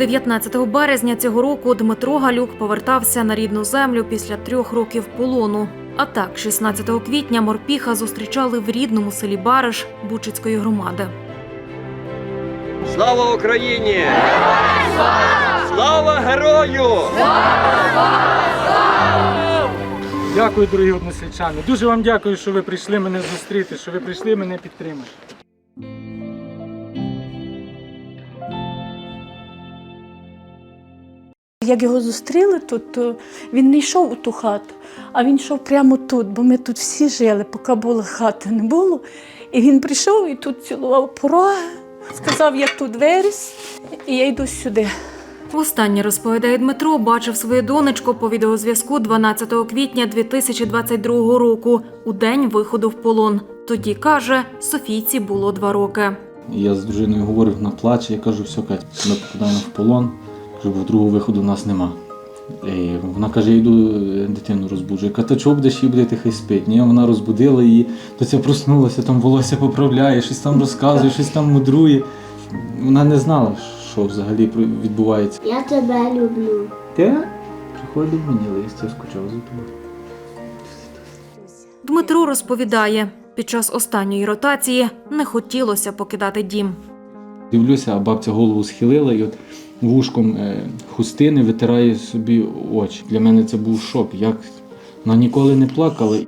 19 березня цього року Дмитро Галюк повертався на рідну землю після трьох років полону. А так, 16 квітня морпіха зустрічали в рідному селі Бариш Бучицької громади. Слава Україні! Слава герою! Дякую, дорогі односельчани. Дуже вам дякую, що ви прийшли мене зустріти, що ви прийшли мене підтримати. Як його зустріли тут, то він не йшов у ту хату, а він йшов прямо тут, бо ми тут всі жили, поки були хати не було. І він прийшов і тут цілував пороги, сказав, я тут виріс, і я йду сюди. Востаннє розповідає Дмитро, бачив свою донечку по відеозв'язку 12 квітня 2022 року, у день виходу в полон. Тоді каже, Софійці було два роки. Я з дружиною говорив, вона плаче, я кажу, все, Катя, ми попадаємо в полон, кажу, бо другого виходу у нас нема. І вона каже, я йду е, дитину розбуджу. Я кажу, та чого будеш її будете, хай спить. Ні, вона розбудила її, то ця проснулася, там волосся поправляє, щось там розказує, щось там мудрує. Вона не знала, що взагалі відбувається. Я тебе люблю. Ти приходив мені лист, я скучав за тобою. Дмитро розповідає, під час останньої ротації не хотілося покидати дім. Дивлюся, а бабця голову схилила і от вушком е, хустини витирає собі очі. Для мене це був шок. Як вона ніколи не плакала.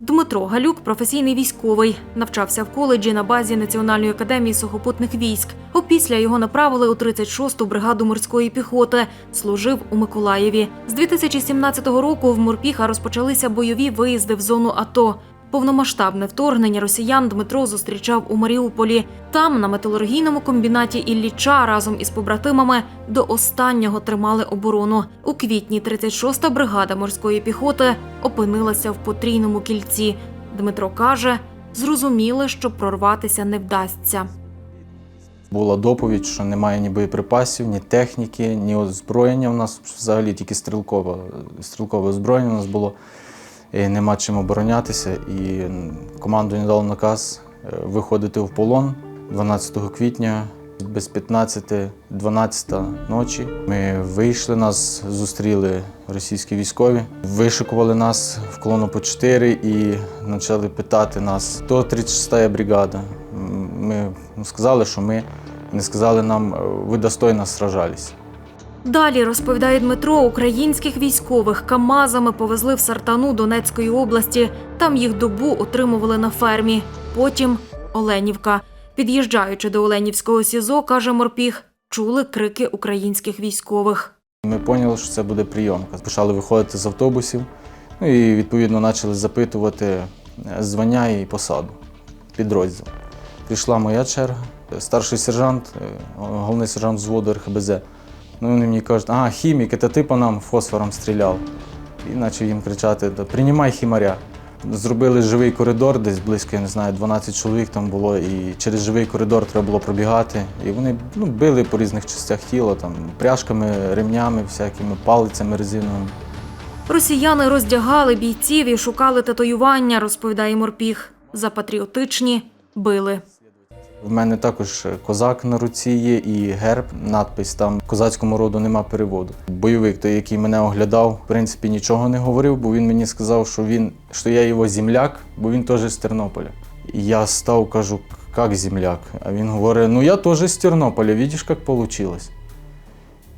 Дмитро Галюк професійний військовий, навчався в коледжі на базі Національної академії сухопутних військ. Опісля його направили у 36-ту бригаду морської піхоти. Служив у Миколаєві. З 2017 року в Морпіха розпочалися бойові виїзди в зону АТО. Повномасштабне вторгнення росіян Дмитро зустрічав у Маріуполі. Там, на металургійному комбінаті Ілліча, разом із побратимами до останнього тримали оборону. У квітні 36-та бригада морської піхоти опинилася в потрійному кільці. Дмитро каже, зрозуміли, що прорватися не вдасться. Була доповідь, що немає ні боєприпасів, ні техніки, ні озброєння. У нас взагалі тільки стрілкове, стрілкове озброєння у нас було. Нема чим оборонятися. І команду не дало наказ е, виходити в полон 12 квітня без 15-12 ночі. Ми вийшли, нас зустріли російські військові, вишикували нас в колону по 4 і почали питати нас, хто 36-та бригада. Ми сказали, що ми не сказали нам, е, ви достойно сражались. Далі розповідає Дмитро, українських військових КАМАЗами повезли в Сартану Донецької області. Там їх добу отримували на фермі. Потім Оленівка. Під'їжджаючи до Оленівського СІЗО, каже Морпіг, чули крики українських військових. Ми поняли, що це буде прийомка. Почали виходити з автобусів, ну і відповідно почали запитувати е, звання і посаду підрозділ. Прийшла моя черга, старший сержант, е, головний сержант взводу РХБЗ. Ну, вони мені кажуть, а, хімік, це ти по нам фосфором стріляв. І почав їм кричати: «Да приймай хімаря. Зробили живий коридор, десь близько, я не знаю, 12 чоловік там було, і через живий коридор треба було пробігати. І вони ну, били по різних частях тіла, там, пряжками, ремнями, всякими, палицями резиновими. Росіяни роздягали бійців і шукали татуювання, розповідає Морпіг. За патріотичні били. В мене також козак на руці є і герб, надпис там козацькому роду нема переводу. Бойовик, той, який мене оглядав, в принципі, нічого не говорив, бо він мені сказав, що він що я його земляк, бо він теж з Тернополя. І я став, кажу, як земляк? А він говорить: ну я теж з Тернополя, бачиш, як вийшло.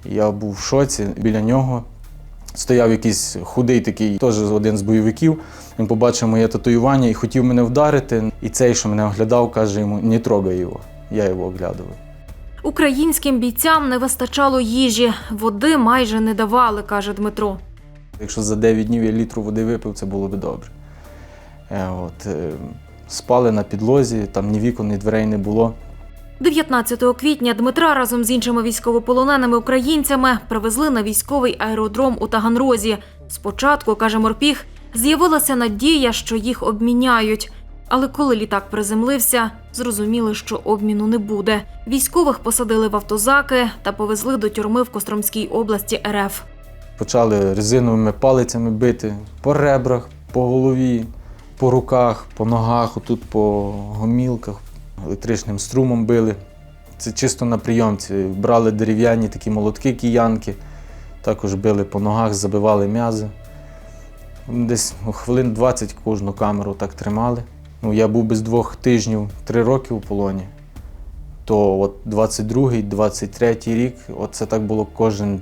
Я був в шоці біля нього. Стояв якийсь худий такий, теж один з бойовиків. Він побачив моє татуювання і хотів мене вдарити. І цей, що мене оглядав, каже йому: не трогай його. Я його оглядував. Українським бійцям не вистачало їжі, води майже не давали, каже Дмитро. Якщо за 9 днів я літру води випив, це було б добре. Е, От, е, спали на підлозі, там ні вікон, ні дверей не було. 19 квітня Дмитра разом з іншими військовополоненими українцями привезли на військовий аеродром у Таганрозі. Спочатку, каже Морпіг, з'явилася надія, що їх обміняють. Але коли літак приземлився, зрозуміли, що обміну не буде. Військових посадили в автозаки та повезли до тюрми в Костромській області РФ. Почали резиновими палицями бити по ребрах, по голові. по руках, по ногах, отут по гомілках, електричним струмом били. Це чисто на прийомці. Брали дерев'яні такі молотки киянки, також били по ногах, забивали м'язи. Десь хвилин 20 кожну камеру так тримали. Ну, я був без двох тижнів, три роки у полоні. То от 22-й, 23-й рік, це так було кожен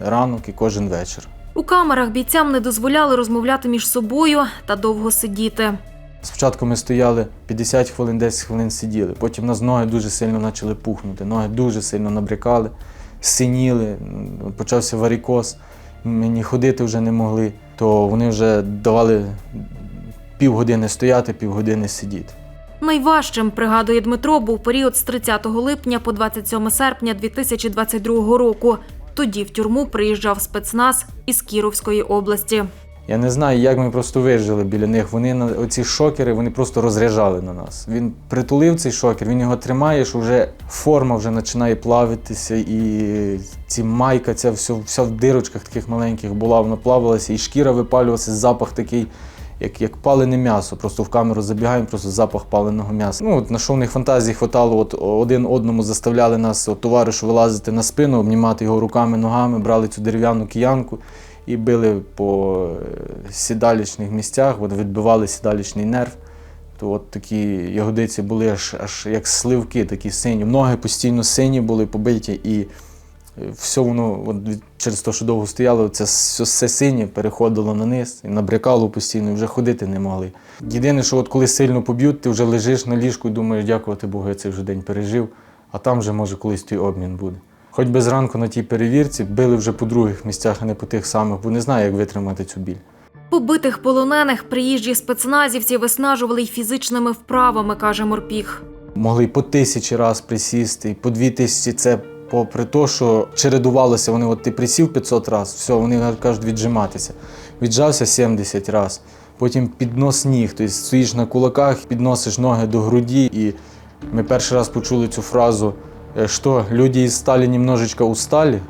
ранок і кожен вечір. У камерах бійцям не дозволяли розмовляти між собою та довго сидіти. Спочатку ми стояли 50 хвилин, 10 хвилин сиділи. Потім нас ноги дуже сильно почали пухнути. Ноги дуже сильно набрякали, синіли, почався варікоз. Мені ходити вже не могли. То вони вже давали півгодини стояти, півгодини сидіти. Найважчим, пригадує Дмитро, був період з 30 липня по 27 серпня 2022 року. Тоді в тюрму приїжджав спецназ із Кіровської області. Я не знаю, як ми просто вижили біля них. Вони на оці шокери вони просто розряджали на нас. Він притулив цей шокер, він його тримає, що вже форма вже починає плавитися, і ці майка, ця все, вся в дирочках таких маленьких була, вона плавилася, і шкіра випалювалася, запах такий. Як, як палене м'ясо, просто в камеру забігаємо, просто запах паленого м'яса. Ну, от на що в них фантазії хватало, от один одному заставляли нас, от, товаришу вилазити на спину, обнімати його руками, ногами, брали цю дерев'яну киянку і били по е, сідалічних місцях, от відбивали сідалічний нерв. То от такі ягодиці були аж, аж як сливки, такі сині. Ноги постійно сині були побиті, і е, все воно от через те, що довго стояло, це все, все синє переходило на низ і набрякало постійно, і вже ходити не могли. Єдине, що от коли сильно поб'ють, ти вже лежиш на ліжку і думаєш, дякувати Богу, я цей вже день пережив, а там вже може колись той обмін буде. Хоч би зранку на тій перевірці били вже по других місцях, а не по тих самих, бо не знаю, як витримати цю біль. Побитих полонених приїжджі спецназівці виснажували й фізичними вправами, каже Морпіг. Могли й по тисячі раз присісти, і по дві тисячі це попри те, що чередувалося, вони от ти присів 500 разів, все, вони кажуть віджиматися. Віджався 70 разів. Потім піднос ніг, тобто стоїш на кулаках, підносиш ноги до груді. І ми перший раз почули цю фразу, що люди із сталі немножечко устали.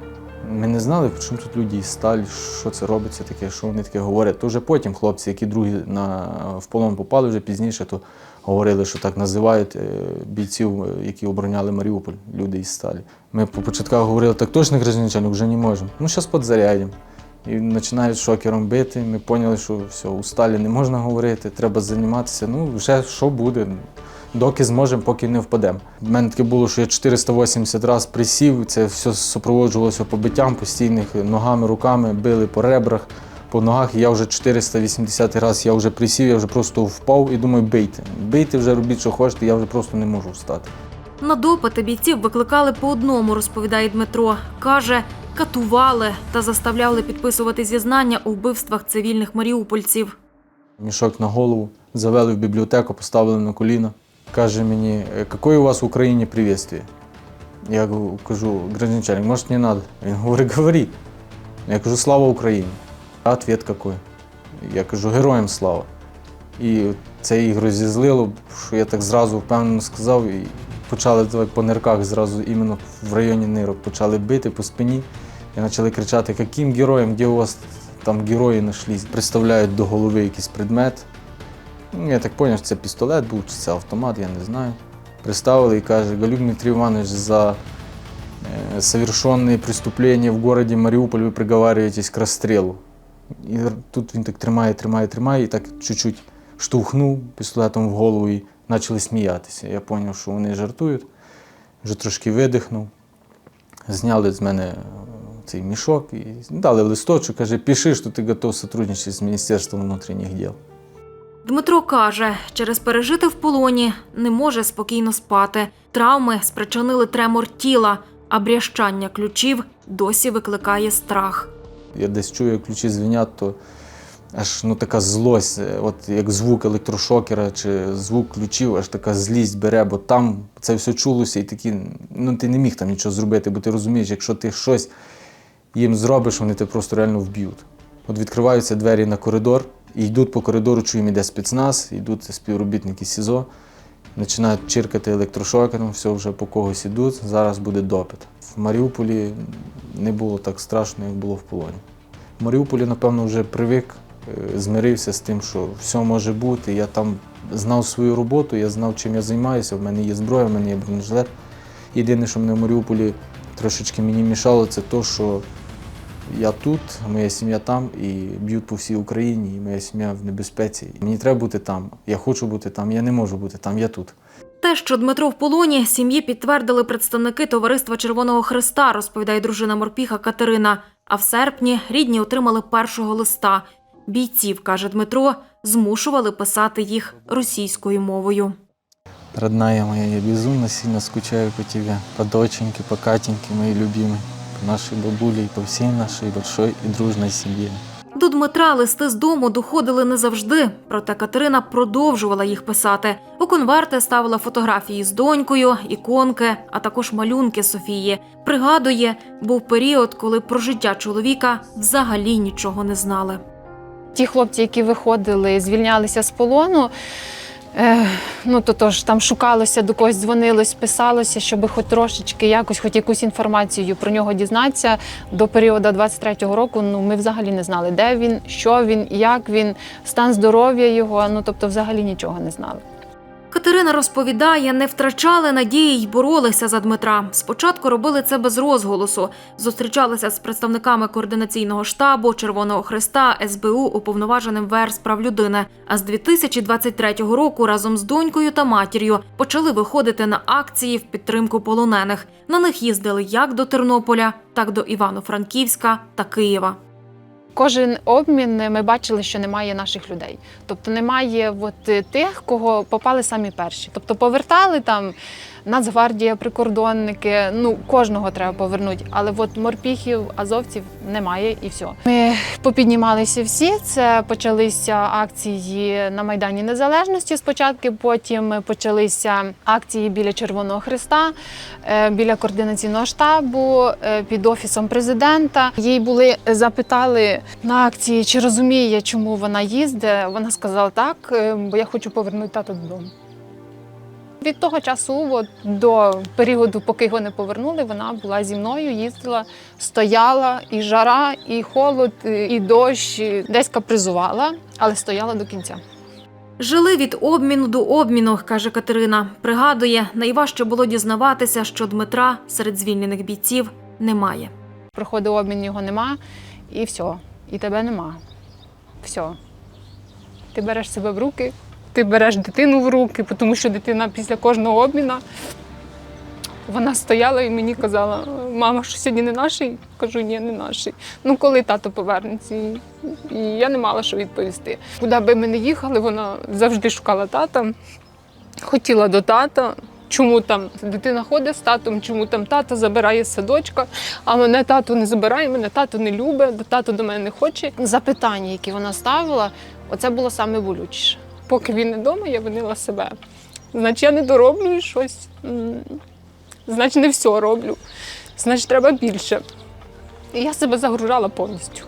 Ми не знали, чому тут люди із сталі, що це робиться таке, що вони таке говорять. То вже потім хлопці, які другі на, в полон попали вже пізніше, то говорили, що так називають е, бійців, е, які обороняли Маріуполь, люди із сталі. Ми по початках говорили, так точно гражданчаник, вже не можемо. Ну, зараз підзарядимо. І починають шокером бити. Ми поняли, що все, у сталі не можна говорити, треба займатися. Ну, вже що буде, доки зможемо, поки не впадемо. У мене таке було, що я 480 разів присів, це все супроводжувалося побиттям постійних ногами, руками, били по ребрах, по ногах. Я вже 480 раз я вже присів, я вже просто впав і думаю, бийте. Бийте вже, робіть, що хочете, я вже просто не можу встати. На допити бійців викликали по одному, розповідає Дмитро. Каже, катували та заставляли підписувати зізнання у вбивствах цивільних маріупольців. Мішок на голову, завели в бібліотеку, поставили на коліна. Каже мені, «Е, яке у вас в Україні приветствие? Я кажу, гражданчаник, может не надо? Він говорить, говори. Я кажу, слава Україні. А ответ какой? Я кажу, героям слава. І це їх розізлило, що я так зразу впевнено сказав, і почали по нирках зразу іменно в районі нирок почали бити по спині. І почали кричати, яким героям, де у вас там герої знайшлись. Представляють до голови якийсь предмет. Ну, Я так зрозумів, що це пістолет був, чи це автомат, я не знаю. Приставили і каже, Галюк Дмитрий Иванович, за э, совершенные преступления в городе Мариуполь вы приговариваетесь к расстрелу. І тут він так тримає, тримає, тримає, і так чуть-чуть штовхнув пістолетом в голову і почали сміятися. Я зрозумів, що вони жартують. Вже трошки видихнув. Зняли з мене е, цей мішок і дали листочок, каже, пиши, що ти готов сотрудничати з Міністерством внутрішніх діл. Дмитро каже, через пережити в полоні не може спокійно спати. Травми спричинили тремор тіла, а брящання ключів досі викликає страх. Я десь чую, як ключі дзвінять, то аж ну, така злость, от як звук електрошокера чи звук ключів, аж така злість бере, бо там це все чулося, і такі, ну ти не міг там нічого зробити, бо ти розумієш, якщо ти щось їм зробиш, вони тебе просто реально вб'ють. От відкриваються двері на коридор, йдуть по коридору, чуємо, іде спецназ, йдуть співробітники СІЗО, починають чиркати електрошокером, все вже по когось ідуть, зараз буде допит. В Маріуполі не було так страшно, як було в полоні. В Маріуполі, напевно, вже привик е, змирився з тим, що все може бути. Я там знав свою роботу, я знав, чим я займаюся. В мене є зброя, в мене є бронежилет. Єдине, що мене в Маріуполі трошечки мені мішало, це те, що я тут, моя сім'я там, і б'ють по всій Україні, і моя сім'я в небезпеці. Мені треба бути там. Я хочу бути там, я не можу бути там, я тут. Те, що Дмитро в полоні, сім'ї підтвердили представники Товариства Червоного Христа, розповідає дружина морпіха Катерина. А в серпні рідні отримали першого листа. Бійців, каже Дмитро, змушували писати їх російською мовою. Родная моя, я безумно сильно скучаю по тебе, по доченьке, по Катеньке, моей любимой, по нашей бабуле и по всей нашей большой и дружной семье. До Дмитра листи з дому доходили не завжди, проте Катерина продовжувала їх писати. У конверти ставила фотографії з донькою, іконки, а також малюнки Софії. Пригадує, був період, коли про життя чоловіка взагалі нічого не знали. Ті хлопці, які виходили, звільнялися з полону. Е, ну то тож там шукалося, до когось дзвонилось, писалося, щоб хоч трошечки якось, хоч якусь інформацію про нього дізнатися. До періоду 23-го року ну ми взагалі не знали, де він, що він, як він, стан здоров'я його. Ну тобто, взагалі нічого не знали. Катерина розповідає, не втрачали надії й боролися за Дмитра. Спочатку робили це без розголосу. Зустрічалися з представниками координаційного штабу Червоного Христа, СБУ, уповноваженим ВР з прав людини. А з 2023 року разом з донькою та матір'ю почали виходити на акції в підтримку полонених. На них їздили як до Тернополя, так до Івано-Франківська та Києва. Кожен обмін ми бачили, що немає наших людей. Тобто немає от е, тих, кого попали самі перші. Тобто повертали там Нацгвардія, прикордонники. Ну кожного треба повернути. Але от морпіхів, азовців немає і все. Ми попіднімалися всі. Це почалися акції на Майдані Незалежності спочатку. Потім почалися акції біля Червоного Христа, е, біля координаційного штабу, е, під офісом президента. Їй були запитали на акції, чи розуміє, чому вона їздить. Вона сказала так, е, бо я хочу повернути тата додому. Від того часу, от, до періоду, поки його не повернули, вона була зі мною, їздила, стояла і жара, і холод, і дощ, і десь капризувала, але стояла до кінця. Жили від обміну до обміну, каже Катерина. Пригадує, найважче було дізнаватися, що Дмитра серед звільнених бійців немає. Приходить обмін, його нема, і все, і тебе нема. Все. Ти береш себе в руки, ти береш дитину в руки, тому що дитина після кожного обміну вона стояла і мені казала: мама, що сьогодні не наший? Кажу, ні, не наший. Ну коли тато повернеться? І- я не мала що відповісти. Куди би ми не їхали, вона завжди шукала тата, хотіла до тата. Чому там дитина ходить з татом, чому там тато забирає садочка, а мене тато не забирає, мене тато не любить, тато до мене не хоче. Запитання, які вона ставила, оце було саме. Поки він не вдома, я винила себе. Значить, я не дороблю щось, значить, не все роблю, значить, треба більше. І я себе загружала повністю.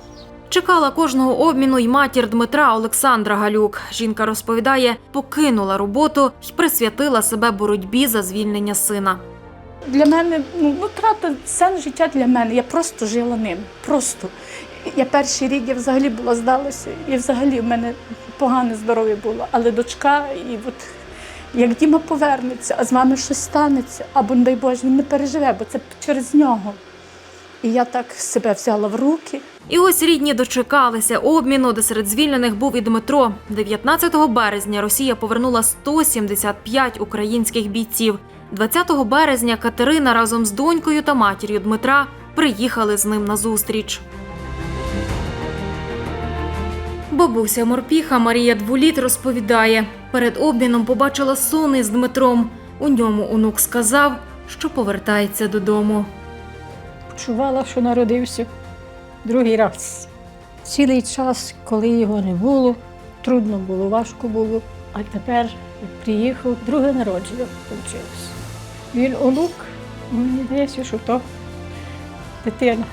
Чекала кожного обміну й матір Дмитра Олександра Галюк. Жінка розповідає, покинула роботу й присвятила себе боротьбі за звільнення сина. Для мене ну, ну трата сенс життя для мене. Я просто жила ним. Просто. Я перший рік я взагалі була здалася, і взагалі в мене погане здоров'я було. Але дочка, і от як Діма повернеться, а з вами щось станеться, або, не дай Боже, він не переживе, бо це через нього. І я так себе взяла в руки. І ось рідні дочекалися обміну, де серед звільнених був і Дмитро. 19 березня Росія повернула 175 українських бійців. 20 березня Катерина разом з донькою та матір'ю Дмитра приїхали з ним на зустріч. Бабуся морпіха Марія Дволіт розповідає, перед обміном побачила сон із Дмитром. У ньому онук сказав, що повертається додому. Почувала, що народився другий раз. Цілий час, коли його не було, трудно було, важко було. А тепер приїхав, друге народження вийшло. Він онук, мені здається, що то дитина.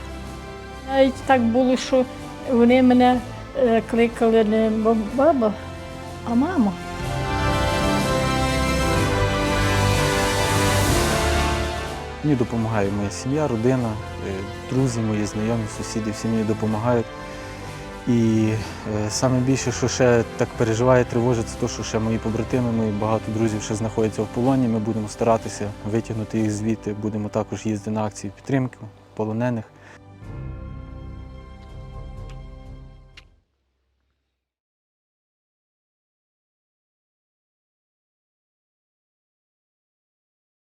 Навіть так було, що вони мене кликали не баба, а мама. Мені допомагає моя сім'я, родина, е, друзі, мої знайомі, сусіди, всі мені допомагають. І е, саме більше, що ще так переживає, тривожить, це те, що ще мої побратими, мої багато друзів ще знаходяться в полоні. Ми будемо старатися витягнути їх звідти, будемо також їздити на акції підтримки полонених.